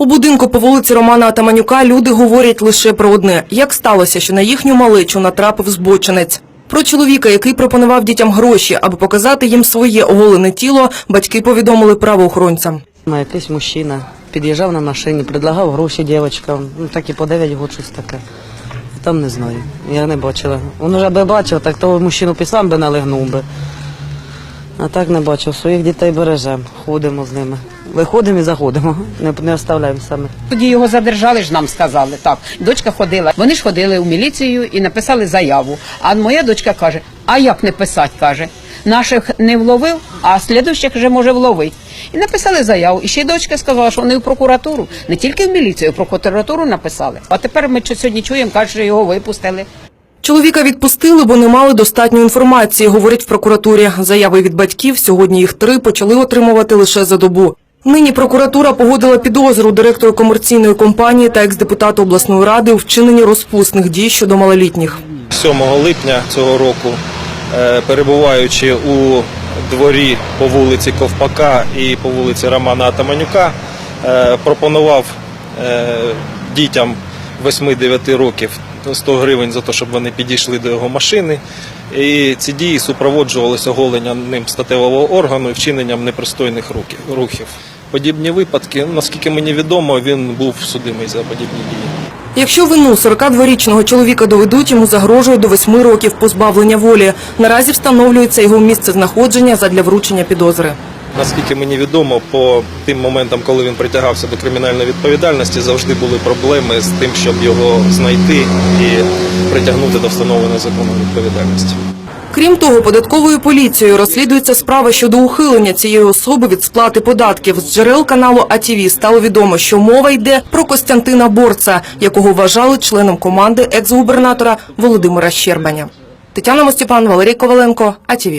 У будинку по вулиці Романа Атаманюка люди говорять лише про одне: як сталося, що на їхню малечу натрапив збочинець. Про чоловіка, який пропонував дітям гроші, аби показати їм своє оголене тіло, батьки повідомили правоохоронцям. Ну, Якийсь мужчина під'їжджав на машині, предлагав гроші дівчатам, ну так і по 9 год щось таке. Там не знаю, я не бачила. Він вже би бачив, так того мужчину під би налегнув би. А так не бачив, своїх дітей бережемо, ходимо з ними. Виходимо і заходимо, не, не оставляємо самих. Тоді його задержали ж нам сказали. Так, дочка ходила. Вони ж ходили у міліцію і написали заяву. А моя дочка каже: а як не писати? каже. Наших не вловив, а слідуючих вже може вловити. І написали заяву. І ще й дочка сказала, що вони в прокуратуру, не тільки в міліцію, в прокуратуру написали. А тепер ми сьогодні чуємо, кажуть, що його випустили. Чоловіка відпустили, бо не мали достатньо інформації, говорять в прокуратурі. Заяви від батьків, сьогодні їх три, почали отримувати лише за добу. Нині прокуратура погодила підозру директору комерційної компанії та екс-депутату обласної ради у вчиненні розпусних дій щодо малолітніх. 7 липня цього року, е, перебуваючи у дворі по вулиці Ковпака і по вулиці Романа Атаманюка, е, пропонував е, дітям 8-9 років 100 гривень за те, щоб вони підійшли до його машини. І ці дії супроводжувалися оголенням ним статевого органу і вчиненням непристойних рухів. Подібні випадки, наскільки мені відомо, він був судимий за подібні дії. Якщо вину 42-річного чоловіка доведуть, йому загрожує до 8 років позбавлення волі. Наразі встановлюється його місце знаходження задля вручення підозри. Наскільки мені відомо, по тим моментам, коли він притягався до кримінальної відповідальності, завжди були проблеми з тим, щоб його знайти і притягнути до встановленої законної відповідальності. Крім того, податковою поліцією розслідується справа щодо ухилення цієї особи від сплати податків. З джерел каналу АТВ стало відомо, що мова йде про Костянтина Борца, якого вважали членом команди екс-губернатора Володимира Щербаня. Тетяна Мостіпан, Валерій Коваленко, АТВ.